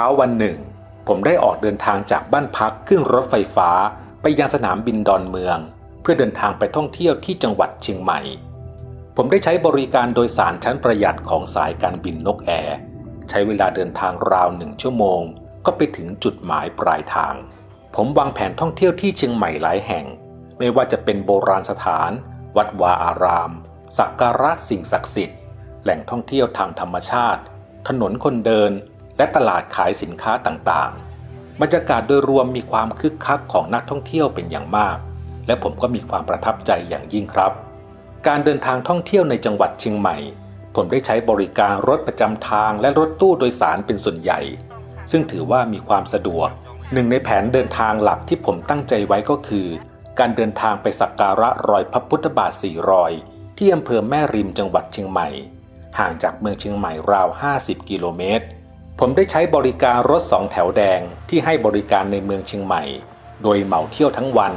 ช้าวันหนึ่ง ผมได้ออกเดินทางจากบ้านพักขึ้นรถไฟฟ้าไปยังสนามบินดอนเมือง เพื่อเดินทางไปท่องเที่ยวที่จังหวัดเชียงใหม่ ผมได้ใช้บริการโดยสารชั้นประหยัดของสายการบินนกแอร์ใช้เวลาเดินทางราวหนึ่งชั่วโมง ก็ไปถึงจุดหมายปลายทาง ผมวางแผนท่องเที่ยวที่เชียงใหม่หลายแห่ง ไม่ว่าจะเป็นโบราณสถาน วัดวาอาราม สักการะสิ่งศักดิ์สิทธิ์ แหล่งท่องเที่ยวทางธรรมชาติ ถนนคนเดิน และตลาดขายสินค้าต่างๆ บรรยากาศโดยรวมมีความคึกคักของนักท่องเที่ยวเป็นอย่างมาก และผมก็มีความประทับใจอย่างยิ่งครับ การเดินทางท่องเที่ยวในจังหวัดเชียงใหม่ ผมได้ใช้บริการรถประจำทางและรถตู้โดยสารเป็นส่วนใหญ่ ซึ่งถือว่ามีความสะดวก หนึ่งในแผนเดินทางหลักที่ผมตั้งใจไว้ก็คือ การเดินทางไปสักการะรอยพระพุทธบาทสี่รอยที่อำเภอแม่ริมจังหวัดเชียงใหม่ ห่างจากเมืองเชียงใหม่ราว 50 กิโลเมตร ผมได้ใช้บริการรถสองแถวแดงที่ให้บริการในเมืองเชียงใหม่ โดยเหมาเที่ยวทั้งวัน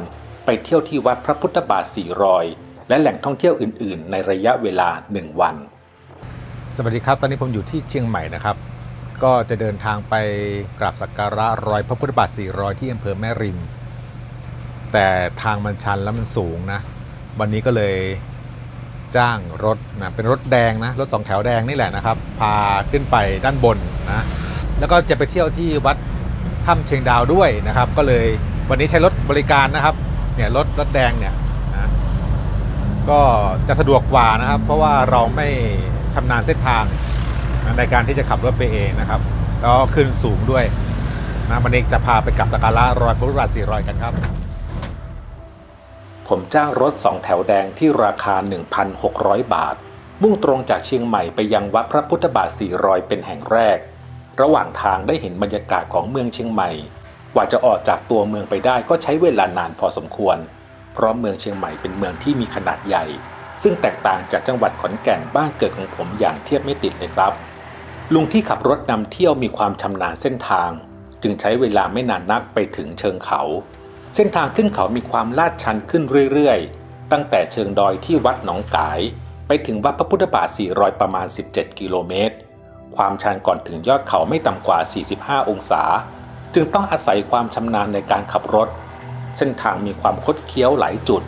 ไปเที่ยวที่วัดพระพุทธบาทสี่รอย และแหล่งท่องเที่ยวอื่น ๆ ในระยะเวลา 1 วัน สวัสดีครับ ตอนนี้ผมอยู่ที่เชียงใหม่นะครับ ก็จะเดินทางไปกราบสักการะรอยพระพุทธบาท400ที่อำเภอแม่ริม แต่ทางมันชันแล้วมันสูงนะ วันนี้ก็เลย จ้างรถนะเป็นรถแดงนะรถสองแถวแดงนี่แหละนะครับ พาขึ้นไปด้านบนนะแล้วก็จะไปเที่ยวที่วัดถ้ำเชียงดาวด้วยนะครับ ก็เลยวันนี้ใช้รถบริการนะครับเนี่ยรถรถแดงเนี่ยนะก็จะสะดวกกว่านะครับ เพราะว่าเราไม่ชำนาญเส้นทางนะในการที่จะขับรถไปเองนะครับแล้วขึ้นสูงด้วยนะวันนี้จะพาไปกับสักการะรอยพระพุทธบาท400กันครับ ผมจ้างรถสองแถวแดงที่ราคา 1,600 บาท มุ่งตรงจากเชียงใหม่ไปยังวัดพระพุทธบาท400เป็นแห่งแรก ระหว่างทางได้เห็นบรรยากาศของเมืองเชียงใหม่ กว่าจะออกจากตัวเมืองไปได้ก็ใช้เวลานานพอสมควร เพราะเมืองเชียงใหม่เป็นเมืองที่มีขนาดใหญ่ ซึ่งแตกต่างจากจังหวัดขอนแก่นบ้านเกิดของผมอย่างเทียบไม่ติดเลยครับ ลุงที่ขับรถนำเที่ยวมีความชำนาญเส้นทาง จึงใช้เวลาไม่นานนักไปถึงเชิงเขา เส้นทางขึ้นเขามีความลาดชันขึ้นเรื่อยๆ ตั้งแต่เชิงดอยที่วัดหนองกาย ไปถึงวัดพระพุทธบาท 400 ประมาณ 17 กิโลเมตร ความชันก่อนถึงยอดเขาไม่ต่ำกว่า 45 องศา จึงต้องอาศัยความชำนาญในการขับรถ เส้นทางมีความคดเคี้ยวหลายจุด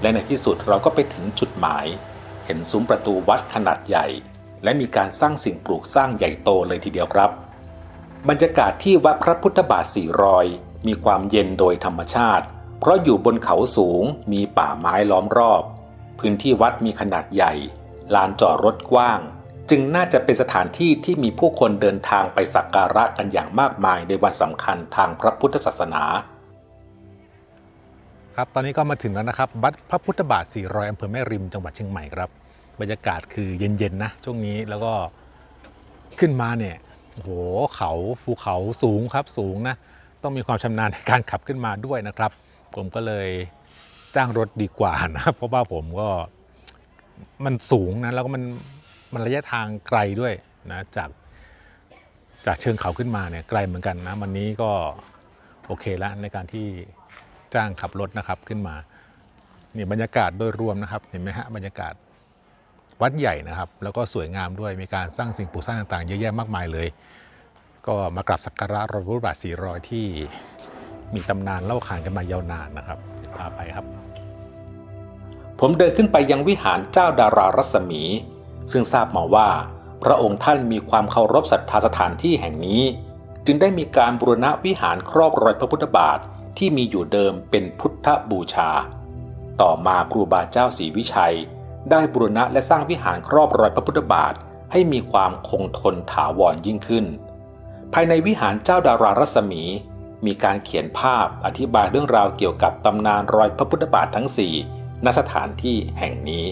และในที่สุดเราก็ไปถึงจุดหมาย เห็นซุ้มประตูวัดขนาดใหญ่ และมีการสร้างสิ่งปลูกสร้างใหญ่โตเลยทีเดียวครับ บรรยากาศที่วัดพระพุทธบาทสี่รอย มีความเย็นโดยธรรมชาติ เพราะอยู่บนเขาสูงมีป่าไม้ล้อมรอบ พื้นที่วัดมีขนาดใหญ่ ลานจอดรถกว้าง จึงน่าจะเป็นสถานที่ที่มีผู้คนเดินทางไปสักการะกันอย่างมากมายในวันสำคัญทางพระพุทธศาสนาครับตอนนี้ก็มาถึงแล้วนะครับวัดพระพุทธบาท 400อำเภอแม่ริมจังหวัดเชียงใหม่ครับ บรรยากาศคือเย็นๆนะช่วงนี้แล้วก็ขึ้นมาเนี่ยโอ้โหเขาภูเขาสูงครับสูงนะ ต้องมีความชำนาญในการขับขึ้นมาด้วยนะครับ ผมก็เลยจ้างรถดีกว่านะเพราะว่าผมก็มันสูงนะแล้วก็มันมันระยะทางไกลด้วยนะจากจากเชิงเขาขึ้นมาเนี่ยไกลเหมือนกันนะวันนี้ก็โอเคแล้วในการที่จ้างขับรถนะครับขึ้นมานี่บรรยากาศโดยรวมนะครับเห็นไหมฮะบรรยากาศวัดใหญ่นะครับ แล้วก็สวยงามด้วยมีการสร้างสิ่งปลูกสร้างต่างๆ เยอะแยะมากมายเลย ก็มากราบสักการะรอยพระพุทธบาท400 ที่มีตำนานเล่าขานกันมายาวนานนะครับพาไปครับ ผมเดินขึ้นไปยังวิหารเจ้าดารารัศมี ซึ่งทราบมาว่า พระองค์ท่านมีความเคารพศรัทธาสถานที่แห่งนี้ จึงได้มีการบูรณะวิหารครอบรอยพระพุทธบาทที่มีอยู่เดิมเป็นพุทธบูชา ต่อมาครูบาเจ้าศรีวิชัย ได้บูรณะและสร้างวิหารครอบรอยพระพุทธบาทให้มีความคงทนถาวรยิ่งขึ้น ภายในวิหารเจ้าดารารัศมี มีการเขียนภาพอธิบายเรื่องราวเกี่ยวกับตำนานรอยพระพุทธบาททั้งสี่ณสถานที่แห่งนี้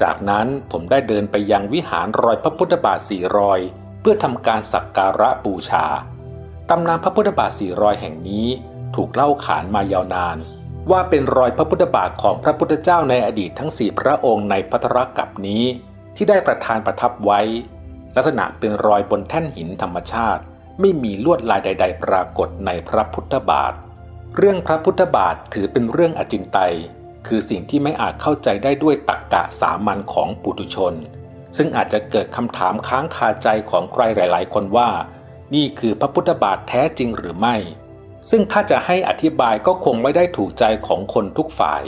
จากนั้นผมได้เดินไปยังวิหารรอยพระพุทธบาทสี่รอย เพื่อทำการสักการะบูชาตำนานพระพุทธบาทสี่รอยแห่งนี้ถูกเล่าขานมายาวนาน ว่าเป็นรอยพระพุทธบาทของพระพุทธเจ้าในอดีตทั้งสี่พระองค์ในพัทรกับนี้ ที่ได้ประทานประทับไว้ ลักษณะเป็นรอยบนแท่นหินธรรมชาติ ไม่มีลวดลายใด ๆ ปรากฏในพระพุทธบาท เรื่องพระพุทธบาทถือเป็นเรื่องอจินไตย คือสิ่งที่ไม่อาจเข้าใจได้ด้วยตรรกกะสามัญของปุถุชน ซึ่งอาจจะเกิดคำถามค้างคาใจของใครหลาย ๆ คนว่า นี่คือพระพุทธบาทแท้จริงหรือไม่ ซึ่งถ้าจะให้อธิบายก็คงไม่ได้ถูกใจของคนทุกฝ่าย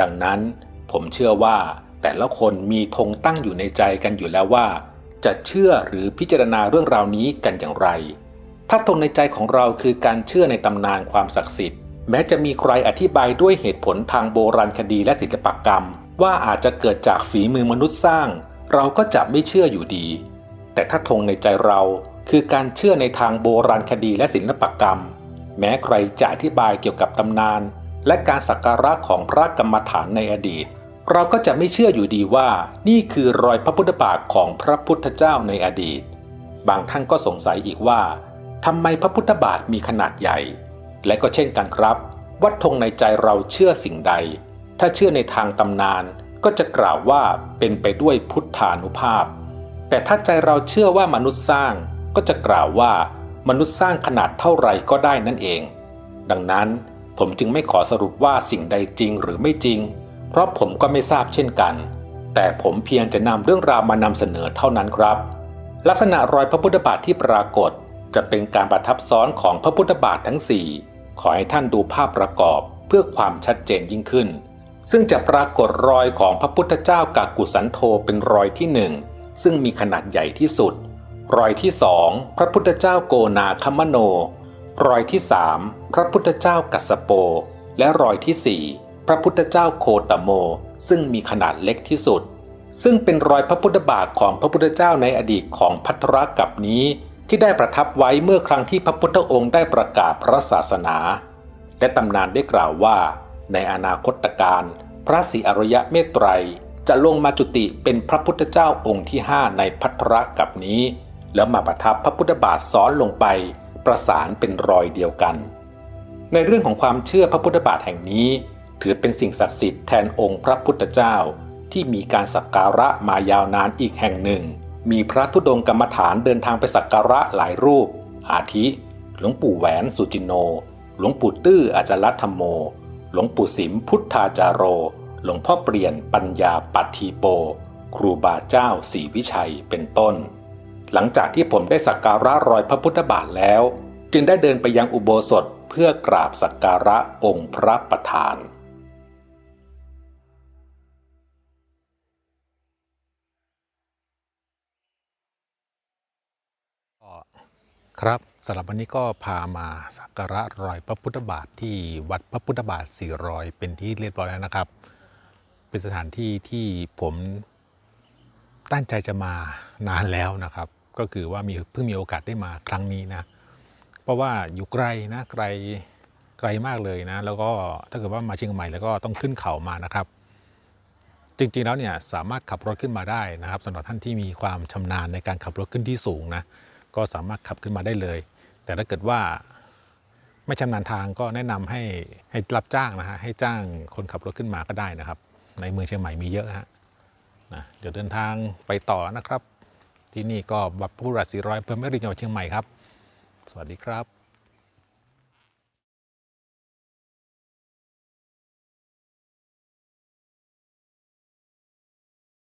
ดังนั้นผมเชื่อว่าแต่ละคนมีธงตั้งอยู่ในใจกันอยู่แล้วว่า จะเชื่อหรือพิจารณาเรื่องราวนี้กันอย่างไร ถ้าธงในใจของเราคือการเชื่อในตำนานความศักดิ์สิทธิ์ แม้จะมีใครอธิบายด้วยเหตุผลทางโบราณคดีและศิลปกรรม ว่าอาจจะเกิดจากฝีมือมนุษย์สร้าง เราก็จะไม่เชื่ออยู่ดี แต่ถ้าธงในใจเราคือการเชื่อในทางโบราณคดีและศิลปกรรม แม้ใครจะอธิบายเกี่ยวกับตำนาน และการสักการะของพระกรรมฐานในอดีต เราก็จะไม่เชื่ออยู่ดีว่า นี่คือรอยพระพุทธบาทของพระพุทธเจ้าในอดีต บางท่านก็สงสัยอีกว่า ทำไมพระพุทธบาทมีขนาดใหญ่ และก็เช่นกันครับ วัดธงในใจเราเชื่อสิ่งใด ถ้าเชื่อในทางตำนานก็จะกล่าวว่าเป็นไปด้วยพุทธานุภาพ แต่ถ้าใจเราเชื่อว่ามนุษย์สร้างก็จะกล่าวว่ามนุษย์สร้างขนาดเท่าไหร่ก็ได้นั่นเอง ดังนั้นผมจึงไม่ขอสรุปว่าสิ่งใดจริงหรือไม่จริง เพราะผมก็ไม่ทราบเช่นกัน แต่ผมเพียงจะนำเรื่องราวมานำเสนอเท่านั้นครับ ลักษณะรอยพระพุทธบาทที่ปรากฏ จะเป็นการประทับซ้อนของพระพุทธบาททั้ง4ขอให้ท่านดูภาพประกอบเพื่อความชัดเจนยิ่งขึ้น ซึ่งจะปรากฏรอยของพระพุทธเจ้ากากุสันโธเป็นรอยที่หนึ่งซึ่งมีขนาดใหญ่ที่สุด รอยที่สองพระพุทธเจ้าโกนาคมโน รอยที่สามพระพุทธเจ้ากัสสโป และรอยที่สี่พระพุทธเจ้าโคตโม ซึ่งมีขนาดเล็กที่สุด ซึ่งเป็นรอยพระพุทธบาทของพระพุทธเจ้าในอดีตของพัทรกับนี้ ที่ได้ประทับไว้เมื่อครั้งที่พระพุทธองค์ได้ประกาศพระศาสนา และตำนานได้กล่าวว่า ในอนาคตการพระศรีอริยะเมตไตรจะลงมาจุติเป็นพระพุทธเจ้าองค์ที่ห้าในพัทรกับนี้ แล้วมาประทับพระพุทธบาทซ้อนลงไป ประสานเป็นรอยเดียวกัน ในเรื่องของความเชื่อพระพุทธบาทแห่งนี้ ถือเป็นสิ่งศักดิ์สิทธิ์แทนองค์พระพุทธเจ้าที่มีการสักการะมายาวนานอีกแห่งหนึ่ง มีพระธุดงค์กรรมฐานเดินทางไปสักการะหลายรูป อาทิ หลวงปู่แหวนสุจินโน หลวงปู่ตื้ออาจารย์ธรรมโม หลวงปู่สิมพุทธาจารโร หลวงพ่อเปลี่ยนปัญญาปัตทีโป ครูบาเจ้าศรีวิชัยเป็นต้น หลังจากที่ผมได้สักการะรอยพระพุทธบาทแล้ว จึงได้เดินไปยังอุโบสถเพื่อกราบสักการะองค์พระประธาน ครับสำหรับวันนี้ก็พามาสักการะรอยพระพุทธบาทที่วัดพระพุทธบาทสี่รอยเป็นที่เรียบร้อยแล้วนะครับ เป็นสถานที่ที่ผมตั้งใจจะมานานแล้วนะครับ ก็คือว่ามีเพิ่งมีโอกาสได้มาครั้งนี้นะ เพราะว่าอยู่ไกลนะไกลไกลมากเลยนะ แล้วก็ถ้าเกิดว่ามาเชียงใหม่แล้วก็ต้องขึ้นเขามานะครับ จริงๆแล้วเนี่ยสามารถขับรถขึ้นมาได้นะครับสำหรับท่านที่มีความชำนาญในการขับรถขึ้นที่สูงนะ ก็สามารถขับขึ้นมาได้เลย แต่ถ้าเกิดว่าไม่ชำนาญทางก็แนะนำให้ให้รับจ้างนะฮะให้จ้างคนขับรถขึ้นมาก็ได้นะครับ ในเมืองเชียงใหม่มีเยอะฮะนะเดี๋ยวเดินทางไปต่อนะครับ ที่นี่ก็บัดพุทธศรีร้อยเพิ่มแม่ริมจังหวัดเชียงใหม่ครับ สวัสดีครับ